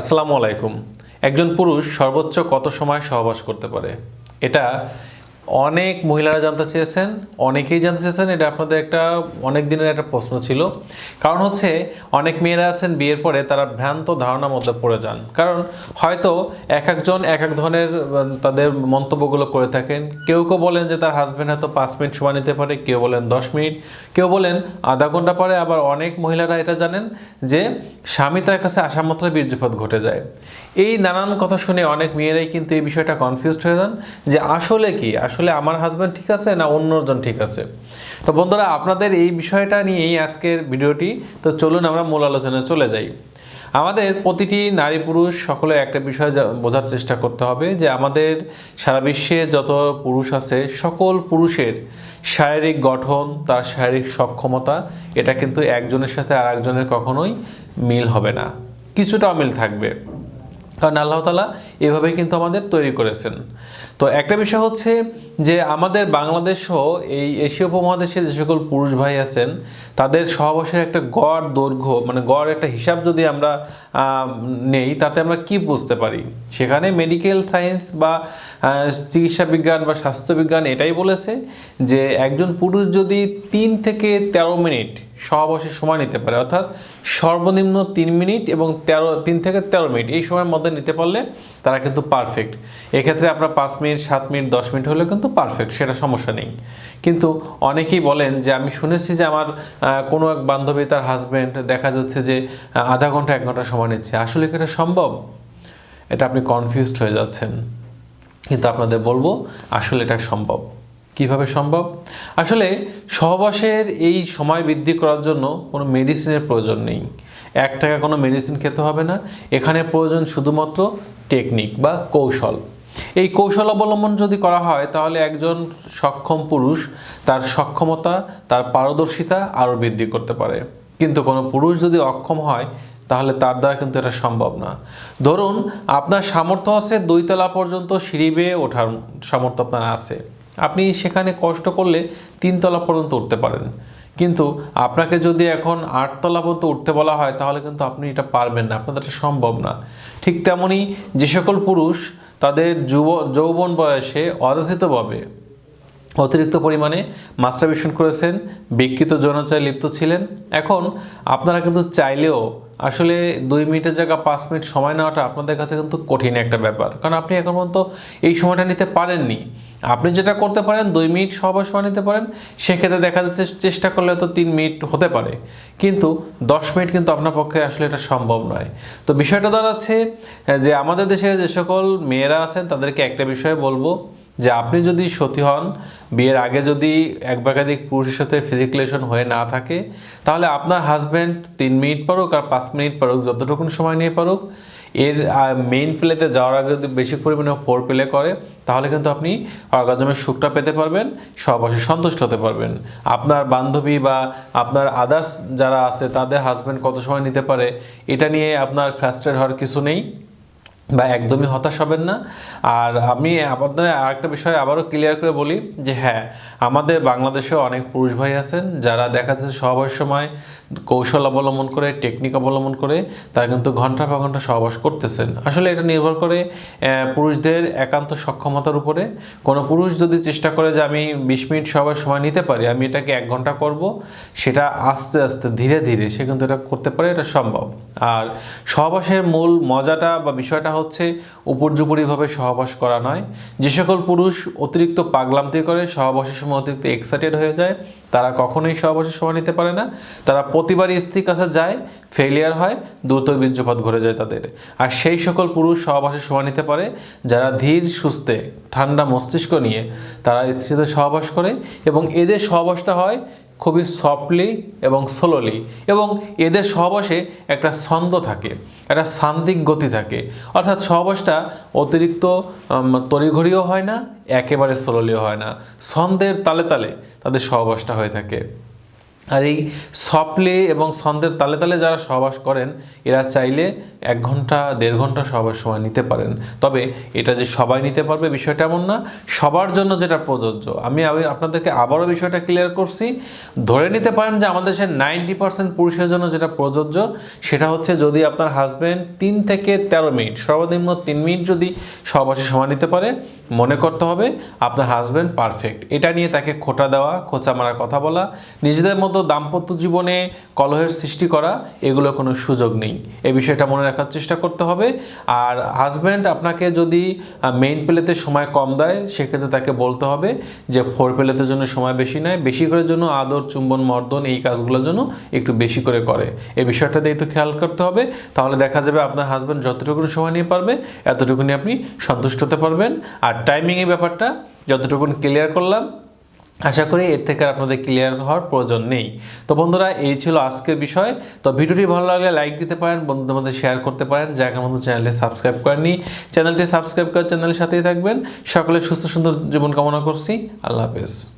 আসসালামু আলাইকুম। একজন পুরুষ সর্বোচ্চ কত সময় সহবাস করতে পারে? এটা অনেক মহিলারা জানতে চেয়েছেন, অনেকেই জানতে চেয়েছেন, এটা আপনাদের একটা অনেক দিনের একটা প্রশ্ন ছিল। কারণ হচ্ছে, অনেক মেয়েরা আছেন বিয়ের পরে, তারা ভ্রান্ত ধারণার মধ্যে পড়ে যান। কারণ হয়তো এক একজন, এক এক ধরনের তাদের মন্তব্যগুলো করে থাকেন। কেউ কেউ বলেন যে তার হাজব্যান্ড হয়তো পাঁচ মিনিট সময় নিতে পারে, কেউ বলেন দশ মিনিট। কেউ বলেন আধা ঘণ্টা পরে আবার অনেক মহিলারা এটা জানেন যে স্বামী তার কাছে আসা মাত্র বীর্যপাত ঘটে যায়। এই নানান কথা শুনে অনেক মেয়েরাই কিন্তু এই বিষয়টা কনফিউজড হয়ে যান যে আসলে কি? আসলে আমার হাজব্যান্ড ঠিক আছে না অন্যজন ঠিক আছে? তো বন্ধুরা, আপনাদের এই বিষয়টা নিয়েই আজকের ভিডিওটি। তো চলুন আমরা মূল আলোচনায় চলে যাই। আমাদের প্রতিটি নারী পুরুষ সকলে একটা বিষয় বোঝার চেষ্টা করতে হবে যে আমাদের সারা বিশ্বে যত পুরুষ আছে, সকল পুরুষের শারীরিক গঠন, তার শারীরিক সক্ষমতা, এটা কিন্তু একজনের সাথে আর একজনের কখনোই মিল হবে না। কিছুটা মিল থাকবে। কারণ আল্লাহ তালা এভাবেই কিন্তু আমাদের তৈরি করেছেন। তো একটা বিষয় হচ্ছে যে আমাদের বাংলাদেশ সহ এই এশীয় উপমহাদেশে যে সকল পুরুষ ভাই আছেন, তাদের সহবাসের একটা গড় দৈর্ঘ্য মানে গড় একটা হিসাব যদি আমরা নেই, তাতে আমরা কি বুঝতে পারি? সেখানে মেডিকেল সায়েন্স বা চিকিৎসা বিজ্ঞান বা স্বাস্থ্যবিজ্ঞান এটাই বলেছে যে একজন পুরুষ যদি তিন থেকে তেরো মিনিট সহবাসের সময় নিতে পারে। অর্থাৎ সর্বনিম্ন তিন মিনিট এবং তেরো, তিন থেকে তেরো মিনিট এই সময়ের মধ্যে নিতে পারলে তারা কিন্তু পারফেক্ট এক্ষেত্রে আপনার পাঁচ মিনিট, সাত মিনিট, দশ মিনিট হলেও কিন্তু পারফেক্ট সেটা সমস্যা নেই। কিন্তু অনেকেই বলেন যে, আমি শুনেছি যে আমার কোনো এক বান্ধবী তার হাজব্যান্ড দেখা যাচ্ছে যে আধা ঘণ্টা, এক ঘণ্টা সময় নিচ্ছে। আসলে কি এটা সম্ভব? এটা আপনি কনফিউজড হয়ে যাচ্ছেন। কিন্তু আপনাদের বলব, আসলে এটা সম্ভব। কীভাবে সম্ভব? আসলে সহবাসের এই সময় বৃদ্ধি করার জন্য কোনো মেডিসিনের প্রয়োজন নেই। এক টাকা কোনো মেডিসিন খেতে হবে না। এখানে প্রয়োজন শুধুমাত্র টেকনিক বা কৌশল। এই কৌশল অবলম্বন যদি করা হয়, তাহলে একজন সক্ষম পুরুষ তার সক্ষমতা, তার পারদর্শিতা আরও বৃদ্ধি করতে পারে। কিন্তু কোনো পুরুষ যদি অক্ষম হয়, তাহলে তার দ্বারা কিন্তু এটা সম্ভব না। ধরুন, আপনার সামর্থ্য আছে দুইতলা পর্যন্ত সিঁড়ি বেয়ে ওঠার সামর্থ্য আপনার আছে। আপনি সেখানে কষ্ট করলে তিনতলা পর্যন্ত উঠতে পারেন। কিন্তু আপনাকে যদি এখন আটতলা পর্যন্ত উঠতে বলা হয়, তাহলে কিন্তু আপনি এটা পারবেন না, আপনাদের এটা সম্ভব না। ঠিক তেমনই যে সকল পুরুষ তাদের যুব, যৌবন বয়সে অযাচিতভাবে অতিরিক্ত পরিমাণে মাস্টারবেশন করেছেন, বিকৃত যৌনাচারে লিপ্ত ছিলেন। এখন আপনারা কিন্তু চাইলেও আসলে দুই মিনিটের জায়গা, পাঁচ মিনিট সময় নেওয়াটা আপনাদের কাছে কিন্তু কঠিন একটা ব্যাপার। কারণ আপনি এখন পর্যন্ত এই সময়টা নিতে পারেননি। আপনি যেটা করতে পারেন, দুই মিনিট সবার সময় নিতে পারেন, সেক্ষেত্রে দেখা যাচ্ছে চেষ্টা করলে তো তিন মিনিট হতে পারে। কিন্তু দশ মিনিট কিন্তু আপনার পক্ষে আসলে এটা সম্ভব নয়। তো বিষয়টা দাঁড়াচ্ছে যে আমাদের দেশের যে সকল মেয়েরা আছেন, তাদেরকে একটা বিষয়ে বলব, যে আপনি যদি সতী হন, বিয়ের আগে যদি এক পুরুষের সাথে ফিজিকুলেশন হয়ে না থাকে, তাহলে আপনার হাজব্যান্ড তিন মিনিট পারুক আর পাঁচ মিনিট পারুক, যতটুকুন সময় নিয়ে পারুক এর মেইন প্লেতে যাওয়ার আগে যদি বেশি পরিমাণে ফোর প্লে করে, তাহলে কিন্তু আপনি অর্গাজমের সুখটা পেতে পারবেন সবাসে সন্তুষ্ট হতে পারবেন। আপনার বান্ধবী বা আপনার আদার্স যারা আছে, তাদের হাজব্যান্ড কত সময় নিতে পারে, এটা নিয়ে আপনার ফ্রাস্ট্রেট হওয়ার কিছু নেই। বা একদমই হতাশ হবেন না। আর আমি আপনাদের আরেকটা বিষয় আবারও ক্লিয়ার করে বলি যে হ্যাঁ আমাদের বাংলাদেশেও অনেক পুরুষ ভাই আছেন যারা দেখা যাচ্ছে সহবাস সময় কৌশল অবলম্বন করে টেকনিক অবলম্বন করে তারা কিন্তু ঘণ্টা পর ঘণ্টা সহবাস করতেছেন। আসলে এটা নির্ভর করে পুরুষদের একান্ত সক্ষমতার উপরে। কোনো পুরুষ যদি চেষ্টা করে যে আমি বিশ মিনিট সহবাস সময় নিতে পারি, আমি এটাকে এক ঘণ্টা করব, সেটা আস্তে আস্তে ধীরে ধীরে সে কিন্তু এটা করতে পারে, এটা সম্ভব। আর সহবাসের মূল মজাটা বা বিষয়টা হচ্ছে উপর্যুপরিভাবে সহবাস করা নয়। যে সকল পুরুষ অতিরিক্ত পাগলামতি করে সহবাসের সময় অতিরিক্ত এক্সাইটেড হয়ে যায়, তারা কখনোই সহবাসের সময় নিতে পারে না। তারা প্রতিবারই স্ত্রীর কাছে যায় ফেলিয়ার হয়, দ্রুত বীর্যপাত ঘুরে যায় তাদের। আর সেই সকল পুরুষ সহবাসের সময় নিতে পারে, যারা ধীর, সুস্থে, ঠান্ডা মস্তিষ্ক নিয়ে তারা স্ত্রীদের সহবাস করে এবং এদের সহবাসটা হয় খুবই সফটলি এবং স্লোলি এবং এদের সহবাসে একটা ছন্দ থাকে, একটা সান্দিক গতি থাকে। অর্থাৎ সহবাসটা অতিরিক্ত তড়িঘড়িও হয় না, একেবারে স্লোলিও হয় না। ছন্দের তালে তালে তাদের সহবাসটা হয়ে থাকে। আর এই সফটলি এবং ছন্দের তালে তালে যারা সহবাস করেন, এরা চাইলে এক ঘণ্টা, দেড় ঘণ্টা সবার সময় নিতে পারেন। তবে এটা যে সবাই নিতে পারবে বিষয়টা এমন না, সবার জন্য যেটা প্রযোজ্য। আমি আপনাদেরকে আবারও বিষয়টা ক্লিয়ার করছি। ধরে নিতে পারেন যে আমাদের দেশের নাইনটি পার্সেন্ট পুরুষের জন্য যেটা প্রযোজ্য, সেটা হচ্ছে যদি আপনার হাজব্যান্ড তিন থেকে তেরো মিনিট, সর্বনিম্ন তিন মিনিট যদি সহবাসে সময় নিতে পারে, মনে করতে হবে আপনার হাজব্যান্ড পারফেক্ট এটা নিয়ে তাকে খোটা দেওয়া, খোঁচা মারা কথা বলা, নিজেদের মতো দাম্পত্য জীবনে কলহের সৃষ্টি করা এগুলো কোনো সুযোগ নেই। এই বিষয়টা মনে রাখার চেষ্টা করতে হবে। আর হাজব্যান্ড আপনাকে যদি মেইন প্লেতে সময় কম দেয়, সেক্ষেত্রে তাকে বলতে হবে যে ফোর প্লেতের জন্য সময় বেশি নেয়, বেশি করে জন্য আদর, চুম্বন, মর্দন এই কাজগুলোর জন্য একটু বেশি করে করে। এই বিষয়টাতে একটু খেয়াল করতে হবে। তাহলে দেখা যাবে আপনার হাজব্যান্ড যতটুকু সময় নিয়ে পারবে, এতটুকুনি আপনি সন্তুষ্ট হতে পারবেন। আর টাইমিংয়ের ব্যাপারটা যতটুকুন ক্লিয়ার করলাম আশা করি এর থেকে আপনাদের ক্লিয়ার হওয়ার প্রয়োজন নেই। তো বন্ধুরা, এই ছিল আজকের বিষয়। তো ভিডিওটি ভালো লাগলে লাইক দিতে পারেন, বন্ধুদের মধ্যে শেয়ার করতে পারেন। যাকে মধ্যে চ্যানেলটি সাবস্ক্রাইব করেননি চ্যানেলটি সাবস্ক্রাইব করে চ্যানেলের সাথেই থাকবেন। সকলে সুস্থ সুন্দর জীবন কামনা করছি। আল্লাহ হাফেজ।